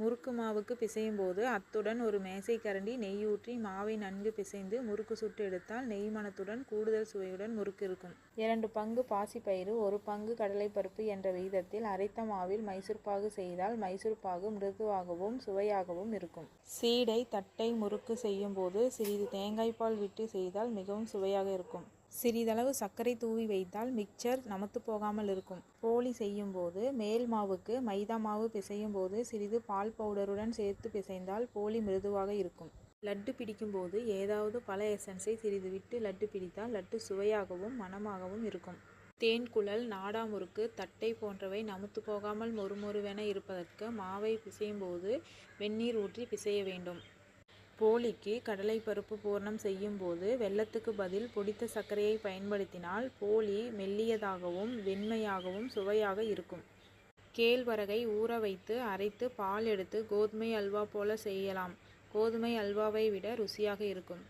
முறுக்கு மாவுக்கு பிசையும் போது அத்துடன் ஒரு மேசைக்கரண்டி நெய் ஊற்றி மாவை நன்கு பிசைந்து முறுக்கு சுட்டு எடுத்தால் நெய் மணத்துடன் கூடுதல் சுவையுடன் முறுக்கு இருக்கும். இரண்டு பங்கு பாசிப்பயிறு ஒரு பங்கு கடலைப்பருப்பு என்ற விகிதத்தில் அரைத்த மாவில் மைசூர்பாகு செய்தால் மைசூர்பாகு மிருதுவாகவும் சுவையாகவும் இருக்கும். சீடை தட்டை முறுக்கு செய்யும் போது சிறிது தேங்காய் பால் விட்டு செய்தால் மிகவும் சுவையாக இருக்கும். சிறிதளவு சர்க்கரை தூவி வைத்தால் மிக்சர் நமத்து போகாமல் இருக்கும். போலி செய்யும் போது மேல் மாவுக்கு மைதா மாவு பிசையும் போது சிறிது பால் பவுடருடன் சேர்த்து பிசைந்தால் போலி மிருதுவாக இருக்கும். லட்டு பிடிக்கும்போது ஏதாவது பல எசன்ஸை சிறிது விட்டு லட்டு பிடித்தால் லட்டு சுவையாகவும் மணமாகவும் இருக்கும். தேன் குழல் நாடா முறுக்கு தட்டை போன்றவை நமுத்து போகாமல் மொறுமொறுவென இருப்பதற்கு மாவை பிசையும் போது வெந்நீர் ஊற்றி பிசைய வேண்டும். போலிக்கு கடலைப்பருப்பு பூரணம் செய்யும் போது வெள்ளத்துக்கு பதில் பொடித்த சர்க்கரையை பயன்படுத்தினால் போலி மெல்லியதாகவும் வெண்மையாகவும் சுவையாக இருக்கும். கேழ்வரகை ஊற வைத்து அரைத்து பால் எடுத்து கோதுமை அல்வா போல செய்யலாம். கோதுமை அல்வாவை விட ருசியாக இருக்கும்.